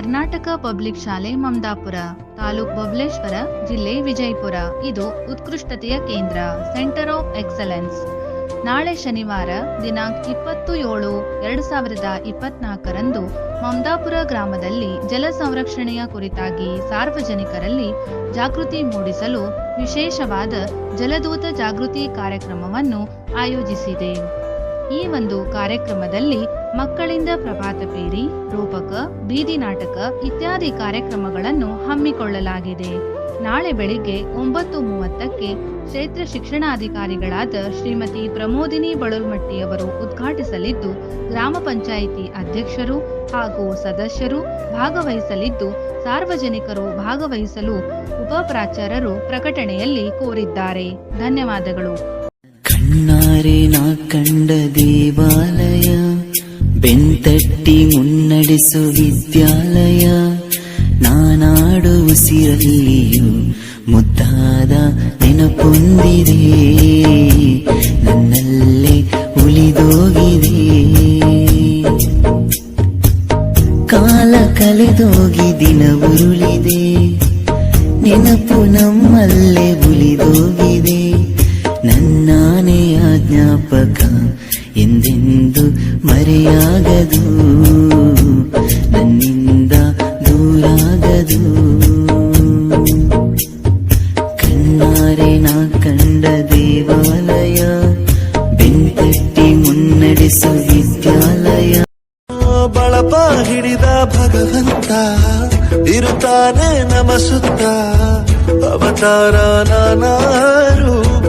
Karnataka public ಶಾಲೆ ಮಮದಾಪುರ, ತಾಲೂಕ್ ಬಬಲೇಶ್ವರ ಜಿಲ್ಲೆ ವಿಜಯಪುರ. ಇದು ಉತ್ಕೃಷ್ಟತೆಯ ಕೇಂದ್ರ ಸೆಂಟರ್ ಆಫ್ ಎಕ್ಸಲೆನ್ಸ್ ನಾಳೆ ಶನಿವಾರ, ದಿನಾಂಕ ಇಪ್ಪತ್ತು ಏಳು ಎರಡು ಸಾವಿರದ ಇಪ್ಪತ್ನಾಲ್ಕರಂದು ಮಮದಾಪುರ ಗ್ರಾಮದಲ್ಲಿ ಜಲ ಸಂರಕ್ಷಣೆಯ ಕುರಿತಾಗಿ ಸಾರ್ವಜನಿಕರಲ್ಲಿ ಜಾಗೃತಿ ಮೂಡಿಸಲು ವಿಶೇಷವಾದ ಜಲದೂತ ಜಾಗೃತಿ ಕಾರ್ಯಕ್ರಮವನ್ನು ಆಯೋಜಿಸಿದೆ. ಈ ಒಂದು ಕಾರ್ಯಕ್ರಮದಲ್ಲಿ ಮಕ್ಕಳಿಂದ ಪ್ರಭಾತ ಪೇರಿ ರೂಪಕ, ಬೀದಿ ನಾಟಕ ಇತ್ಯಾದಿ ಕಾರ್ಯಕ್ರಮಗಳನ್ನು ಹಮ್ಮಿಕೊಳ್ಳಲಾಗಿದೆ. ನಾಳೆ ಬೆಳಿಗ್ಗೆ ಒಂಬತ್ತು ಮೂವತ್ತಕ್ಕೆ ಕ್ಷೇತ್ರ ಶಿಕ್ಷಣಾಧಿಕಾರಿಗಳಾದ ಶ್ರೀಮತಿ ಪ್ರಮೋದಿನಿ ಬಳಲ್ಮಟ್ಟಿಯವರು ಉದ್ಘಾಟಿಸಲಿದ್ದು, ಗ್ರಾಮ ಪಂಚಾಯಿತಿ ಅಧ್ಯಕ್ಷರು ಹಾಗೂ ಸದಸ್ಯರು ಭಾಗವಹಿಸಲಿದ್ದು, ಸಾರ್ವಜನಿಕರು ಭಾಗವಹಿಸಲು ಉಪ ಪ್ರಾಚಾರ್ಯರು ಪ್ರಕಟಣೆಯಲ್ಲಿ ಕೋರಿದ್ದಾರೆ. ಧನ್ಯವಾದಗಳು. ಕಣ್ಣಾರೆ ನಾ ಕಂಡ ದೇವಾಲಯ ಬೆಂತಟ್ಟಿ ಮುನ್ನಡೆಸು ವಿದ್ಯಾಲಯ ನಾನಾಡು ಉಸಿರಲ್ಲಿಯೂ ಮುದ್ದಾದ ನೆನಪೊಂದಿದೆ ನನ್ನಲ್ಲೇ ಉಳಿದೋಗಿದೆ ಕಾಲ ಕಳೆದೋಗಿ ದಿನ ಉರುಳಿದೆ ನೆನಪು ನಮ್ಮಲ್ಲೇ ಉಳಿದೋಗಿದೆ ನನ್ನಾನೆಯ ಜ್ಞಾಪಕ ಎಂದೆಂದು ಮರೆಯಾಗದು ನನ್ನಿಂದ ದೂರಾಗದು ಕಣ್ಣಾರೆ ನಾ ಕಂಡ ದೇವಾಲಯ ಬೆಂತಟ್ಟಿ ಮುನ್ನಡೆಸು ವಿದ್ಯಾಲಯ ಬಳಪ ಹಿಡಿದ ಭಗವಂತ ಇರುತ್ತಾನೆ ನಮ ಸುತ್ತ ಅವತಾರ ನಾನಾ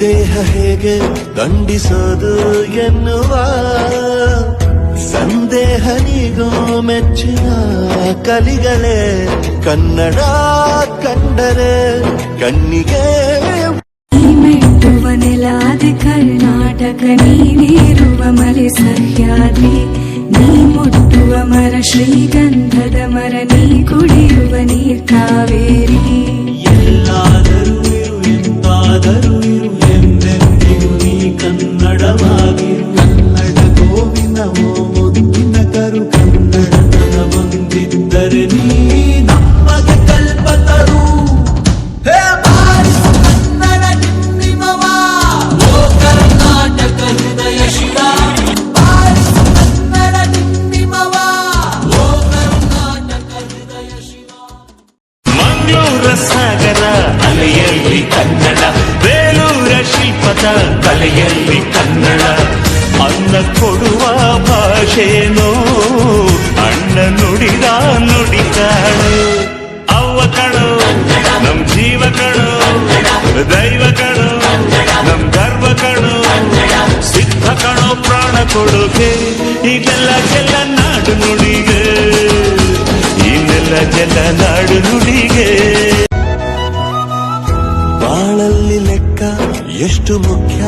ದೇಹ ಹೇಗೆ ದಂಡಿಸೋದು ಎನ್ನುವ ಸಂದೇಹ ನೀಗೋ ಮೆಚ್ಚಿನ ಕಲಿಗಳೇ ಕನ್ನಡ ಕಂಡರೆ ಕಣ್ಣಿಗೆ ಮೆಟ್ಟುವ ನೆಲಾದ ಕರ್ನಾಟಕ ನೀನಿರುವ ಮಲೆ ಸಹ್ಯಾದ್ರಿ. ನೀ ಮುಟ್ಟುವ ಮರ ಶ್ರೀಗಂಧದ ಮರ ನೀ ಕುಡಿಯುವ ನೀರ್ ಕಾವೇರಿ. ಎಲ್ಲಾದರೂ ಎಂದಾದರೂ ಸಾಗರ ಅಲೆಯಲ್ಲಿ ಕನ್ನಡ. ಬೇಲೂರ ಶಿಲ್ಪದ ಕಲೆಯಲ್ಲಿ ಕನ್ನಡ. ಅನ್ನ ಕೊಡುವ ಭಾಷೆನೋ ಅಣ್ಣ ನುಡಿದ ನುಡಿತಾಳೆ ಅವ್ವ ಕಣೋ ನಮ್ ಜೀವ ಕಣೋ ದೈವ ಕಣೋ ನಮ್ ಗರ್ವ ಕಣೋ ಸಿದ್ಧ ಕಣೋ ಪ್ರಾಣ ಕೊಡುಗೆ. ಈಗೆಲ್ಲ ಜಲ ನಾಡು ನುಡಿಗೆ ಇನ್ನೆಲ್ಲ ಜಲ ನಾಡು ನುಡಿಗೆ. ಬಾಳಲ್ಲಿ ಲೆಕ್ಕ ಎಷ್ಟು ಮುಖ್ಯ.